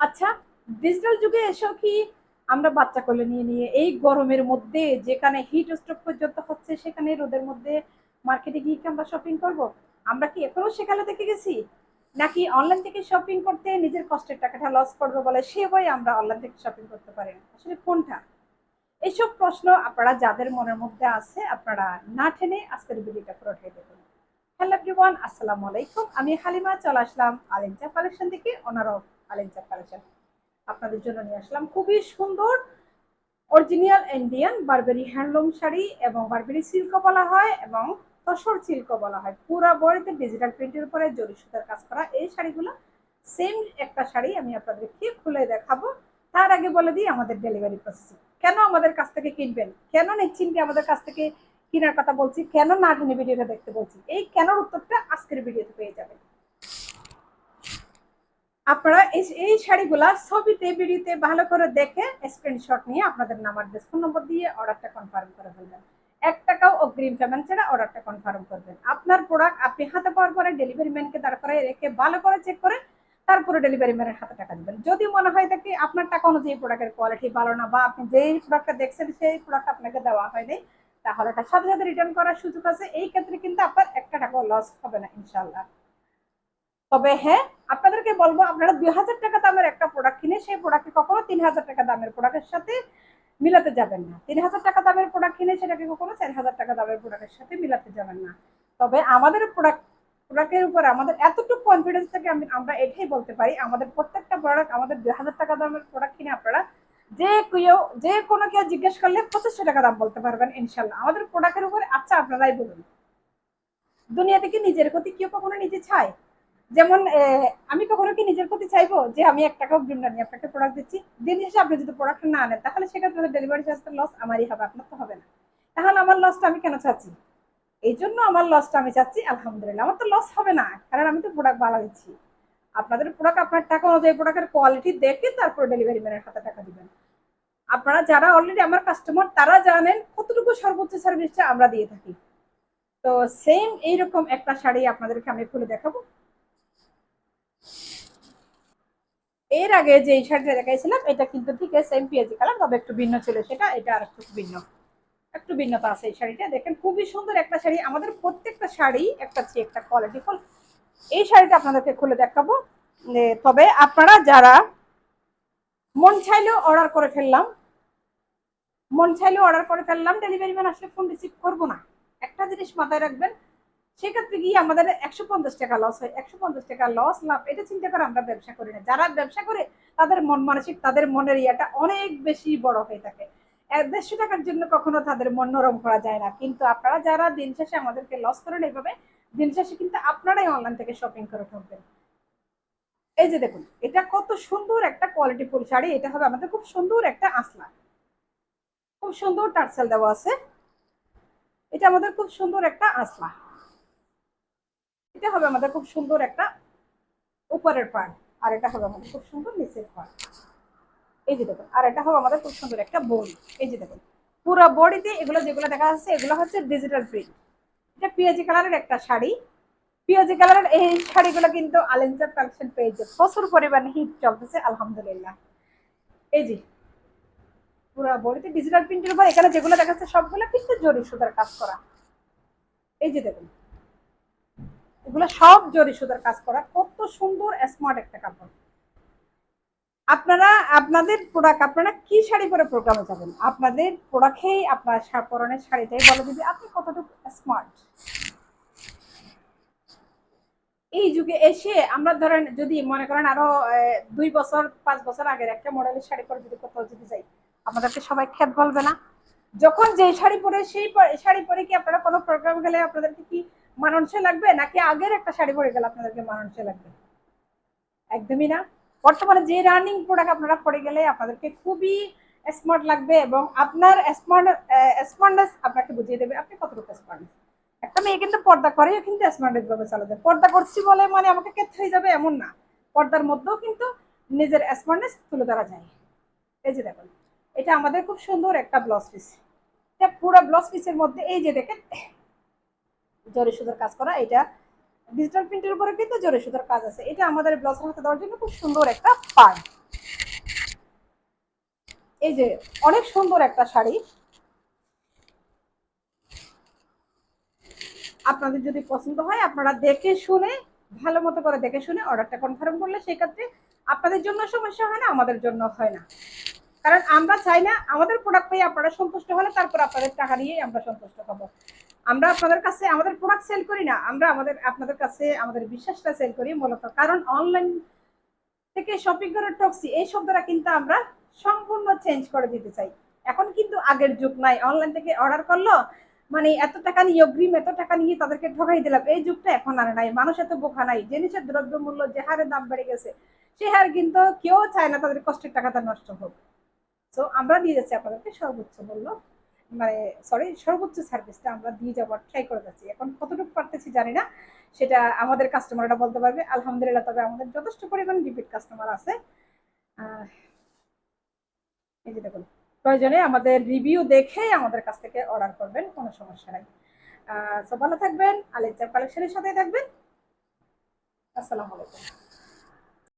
আচ্ছা ডিজিটাল যুগে এসেও কি আমরা বাচ্চা কোলে নিয়ে নিয়ে এই গরমের মধ্যে, যেখানে হিট স্ট্রোক পর্যন্ত হচ্ছে, সেখানে রোদের মধ্যে মার্কেটে গিয়ে কি আমরা শপিং করব? আমরা কি এখনও সেখানে থেকে গেছি? নাকি অনলাইন থেকে শপিং করতে নিজের কষ্টের টাকাটা লস করব বলে সে বই আমরা অনলাইন থেকে শপিং করতে পারি না? আসলে কোনটা? এইসব প্রশ্ন আপনারা যাদের মনের মধ্যে আছে, আপনারা না ঠেনে আজকের ভিডিওটা পুরোটাই দেখুন হ্যালো এভরিওয়ান আসসালামু আলাইকুম। আমি হালিমা, চলে আসলাম আলেঞ্চা কালেকশন থেকে অনার অফ আলেঞ্চা কালেকশন আপনাদের জন্য নিয়ে আসলাম। খুবই সুন্দর original Indian Burberry handloom sari এবং বারবেরি সিল্কও বলা হয় এবং তসর সিল্কও বলা হয়। পুরা বডিতে ডিজিটাল প্রিন্টের উপরে জরি সুতার কাজ করা এই শাড়িগুলো। সেম একটা শাড়ি আমি আপনাদেরকে খুলে দেখাবো। তার আগে বলে দিই আমাদের ডেলিভারি প্রসেসিং কেন আমাদের কাছ থেকে কিনবেন? কেন নিচ্ছেন কি আমাদের কাছ থেকে কেনার কথা বলছি? কেন না টেনে ভিডিওটা দেখতে বলছি? এই কেনর উত্তরটা আজকের ভিডিওতে পেয়ে যাবেন। আপনারা এই এই শাড়িগুলা ছবিতে, ভিডিওতে ভালো করে দেখে স্ক্রিনশট নিয়ে আপনাদের নাম অ্যাড্রেস ফোন নম্বর দিয়ে অর্ডারটা কনফার্ম করে ফেলবেন। এক টাকাও অগ্রিম পেমেন্ট ছাড়া অর্ডারটা কনফার্ম করবেন। আপনার প্রোডাক্ট আপনি হাতে পাওয়ার পরে ডেলিভারি ম্যানকে দাঁড় করে রেখে ভালো করে চেক করে তারপরে ডেলিভারি ম্যানের হাতে টাকা দিবেন। যদি মনে হয় থাকে আপনার টাকা অনুযায়ী প্রোডাক্টের কোয়ালিটি ভালো না বা আপনি যেই প্রোডাক্টটা দেখছেন সেই প্রোডাক্ট আপনাকে দেওয়া হয়নি, তাহলে এটা সাথে সাথে রিটার্ন করার সুযোগ আছে। এই ক্ষেত্রে কিন্তু আপনার একটা টাকাও লস হবে না ইনশাল্লাহ তবে হ্যাঁ আপনাদেরকে বলব, আপনারা দুই হাজার টাকা দামের একটা প্রোডাক্ট কিনে সেই প্রোডাক্টকে কখনো তিন হাজার টাকা দামের প্রোডাক্টের সাথে মিলাতে যাবেন না। তিন হাজার টাকা দামের প্রোডাক্ট কিনে সেটাকে কখনো চার হাজার টাকা দামের প্রোডাক্টের সাথে মিলাতে যাবেন না। তবে আমাদের প্রোডাক্ট প্রোডাক্টের উপরে আমাদের এতটুকু কনফিডেন্স থেকে আমি, আমরা এটাই বলতে পারি, আমাদের প্রত্যেকটা প্রোডাক্ট আমাদের দুই হাজার টাকা দামের প্রোডাক্ট কিনে আপনারা যে কেউ, যে কোনো কেউ জিজ্ঞেস করলে পঁচিশশো টাকা দাম বলতে পারবেন, ইনশাল্লাহ। আমাদের প্রোডাক্টের উপরে আচ্ছা আপনারাই বলুন। দুনিয়া থেকে নিজের প্রতি কেউ কখনো নিজে চায়? যেমন আমি কখনো কি নিজের প্রতি চাইব যে আমি এক টাকা অগ্রিম নিয়ে আপনাকে প্রোডাক্ট দিচ্ছি? দিন শেষে আপনি যদি প্রোডাক্ট না আনেন, তাহলে সেক্ষেত্রে ডেলিভারি চার্জটা লস আমারই হবে, আপনার তো হবে না। তাহলে আমার লসটা আমি কেন চাচ্ছি? এই জন্য আমার লসটা আমি চাচ্ছি, আলহামদুলিল্লাহ, আমার তো লস হবে না, কারণ আমি তো প্রোডাক্ট ভালো দিচ্ছি। আপনাদের প্রোডাক্ট আপনার টাকা অনুযায়ী প্রোডাক্টের কোয়ালিটি দেখে তারপর ডেলিভারি ম্যানের হাতে টাকা দিবেন। আপনারা যারা অলরেডি আমার কাস্টমার তারা জানেন কতটুকু সর্বোচ্চ সার্ভিসটা আমরা দিয়ে থাকি। তো সেম এইরকম একটা শাড়ি আপনাদেরকে আমি খুলে দেখাবো। এর আগে যে এই শাড়িটা দেখাইছিলাম, এটা কিন্তু ঠিক সেম পিএজি কালার তবে একটু ভিন্ন ছিল সেটা, এটা আর একটু ভিন্ন। একটু ভিন্নতা আছে এই শাড়িটা, দেখেন খুবই সুন্দর একটা শাড়ি। আমাদের প্রত্যেকটা শাড়ি, একটা চেয়ে একটা কোয়ালিটি ফুল এই শাড়িটা আপনাদেরকে খুলে দেখাবো। তবে আপনারা যারা মন চাইলেও অর্ডার করে ফেললাম, মন চাইলেও অর্ডার করে ফেললাম ডেলিভারি ম্যান আসলে ফোন রিসিভ করব না। একটা জিনিস মাথায় রাখবেন সেক্ষেত্রে গিয়ে আমাদের একশো পঞ্চাশ টাকা লস হয়। একশো পঞ্চাশ টাকা লস লাভ, এটা চিন্তা করে আমরা ব্যবসা করি না। যারা ব্যবসা করে, তাদের মন মানসিক, তাদের মনের ইয়াটা অনেক বেশি বড় হয়ে থাকে। দেড়শো টাকার জন্য কখনো তাদের মন নরম করা যায় না। কিন্তু আপনারা যারা দিন শেষে আমাদেরকে লস করেন এইভাবে, দিন শেষে কিন্তু আপনারাই অনলাইন থেকে শপিং করে থাকবেন। এই যে দেখুন, এটা কত সুন্দর একটা কোয়ালিটি ফুল শাড়ি, এটা হবে আমাদের খুব সুন্দর একটা আসলা খুব সুন্দর টার্সেল দেওয়া আছে। এটা আমাদের খুব সুন্দর একটা আসলা এটা হবে আমাদের খুব সুন্দর একটা উপরের পার্ট আর এটা হবে আমাদের খুব সুন্দর নিচের পার্ট এই যে দেখুন, আর এটা হবে আমাদের খুব সুন্দর একটা বডি। এই যে দেখুন, পুরো বডিতে এগুলো যেগুলো দেখা যাচ্ছে, এগুলো হচ্ছে ডিজিটাল প্রিন্ট এটা পিএজি কালারের একটা শাড়ি। পিএজি কালারের এই শাড়িগুলো কিন্তু আলেঞ্জার কালেকশন পেয়েছে প্রচুর পরিমাণে হিট চলতেছে, আলহামদুলিল্লাহ। এই যে, পুরো বডিতে ডিজিটাল প্রিন্টের উপর এখানে যেগুলো দেখা যাচ্ছে, সবগুলো কিন্তু জরি সুতার কাজ করা। এই যে দেখুন এগুলো সব জরি সুতার কাজ করা। কত সুন্দর স্মার্ট একটা কাপড়। আপনারা, আপনাদের প্রোডাক্ট আপনারা কি শাড়ি পরে প্রোগ্রামে যাবেন? আপনাদের প্রোডাক্টেই আপনার পরনের শাড়িটাই বলে দিবে আপনি কতটুকু স্মার্ট এই যুগে এসে আমরা ধরেন যদি মনে করেন আরও দুই বছর, পাঁচ বছর আগের একটা মডেলের শাড়ি পরে যদি কোথাও যদি যাই আপনাদেরকে সবাই খেত বলবে না। যখন যে শাড়ি পরে সেই শাড়ি পরে কি আপনারা কোনো প্রোগ্রাম গেলে আপনাদেরকে কি মানানসে লাগবে নাকি আগের একটা শাড়ি পরে গেলে আপনাদেরকে মানানসে লাগবে? একদমই না। বর্তমানে যে রানিং প্রোডাক্ট আপনারা পরে গেলে আপনাদেরকে খুবই স্মার্ট লাগবে এবং আপনার স্মার্ট স্মার্টনেস আপনাকে বুঝিয়ে দেবে আপনি কতটুকু স্মার্টনেস একটা মেয়ে কিন্তু পর্দা করেও কিন্তু স্মার্টনেস ভাবে চালাতে পর্দা করছি বলে মানে আমাকে কেত হয়ে যাবে এমন না। পর্দার মধ্যেও কিন্তু নিজের স্মার্টনেস তুলে ধরা যায়। এই যে দেখুন, এটা আমাদের খুব সুন্দর একটা ব্লাউজ পিস এটা পুরো ব্লাউজ পিসের মধ্যে এই যে দেখেন জরি সুতোর কাজ করা, এটা ডিজিটাল প্রিন্টের উপরে কিন্তু জরি সুতোর কাজ আছে। এটা আমাদের ব্লাউজের হাতে দেওয়ার জন্য খুব সুন্দর একটা পার্ট এই যে, অনেক সুন্দর একটা শাড়ি। আপনাদের যদি পছন্দ হয়, আপনারা দেখে শুনে, ভালো মতো করে দেখে শুনে অর্ডারটা কনফার্ম করলে সেই ক্ষেত্রে আপনাদের জন্য সমস্যা হয় না, আমাদের জন্য হয় না। কারণ আমরা চাই না, আমাদের প্রোডাক্ট পেয়ে আপনারা সন্তুষ্ট হলে তারপর আপনাদের টাকা নিয়েই আমরা সন্তুষ্ট হব। আমরা আপনাদের কাছে, আমাদের প্রোডাক্ট সেল করি না, আমরা আমাদের, আপনাদের কাছে আমাদের বিশ্বাসটা সেল করি মূলত। কারণ অনলাইন থেকে শপিং করার টক্সি এই শব্দটা কিন্তু আমরা সম্পূর্ণ চেঞ্জ করে দিতে চাই। এখন কিন্তু আগের যুগ নাই অনলাইন থেকে অর্ডার করল মানে এত টাকা নিয়ে, অগ্রিম এত টাকা নিয়ে তাদেরকে ঠকাই দিলাম, এই যুগটা এখন আর নাই, মানুষ এত বোকা নাই, জিনিসের দ্রব্য মূল্য যে হারে দাম বেড়ে গেছে, সে হার কিন্তু কেউ চায় না তাদের কষ্টের টাকাটা নষ্ট হোক। তো আমরা দিয়ে যাচ্ছি আপনাদেরকে সর্বোচ্চ মূল্য। মানে সরি সর্বোচ্চ সার্ভিসটা আমরা দিয়ে যাওয়ার ট্রাই করে যাচ্ছি। এখন কতটুকু পারতেছি জানি না, সেটা আমাদের কাস্টমাররা বলতে পারবে। আলহামদুলিল্লাহ, তবে আমাদের যথেষ্ট পরিমাণ রিপিট কাস্টমার আছে। এই যে দেখুন, প্রয়োজনে আমাদের রিভিউ দেখে আমাদের কাছ থেকে অর্ডার করবেন, কোনো সমস্যা নাই। তো ভালো থাকবেন, আলেকজার কালেকশনের সাথে থাকবেন। আসসালামু আলাইকুম।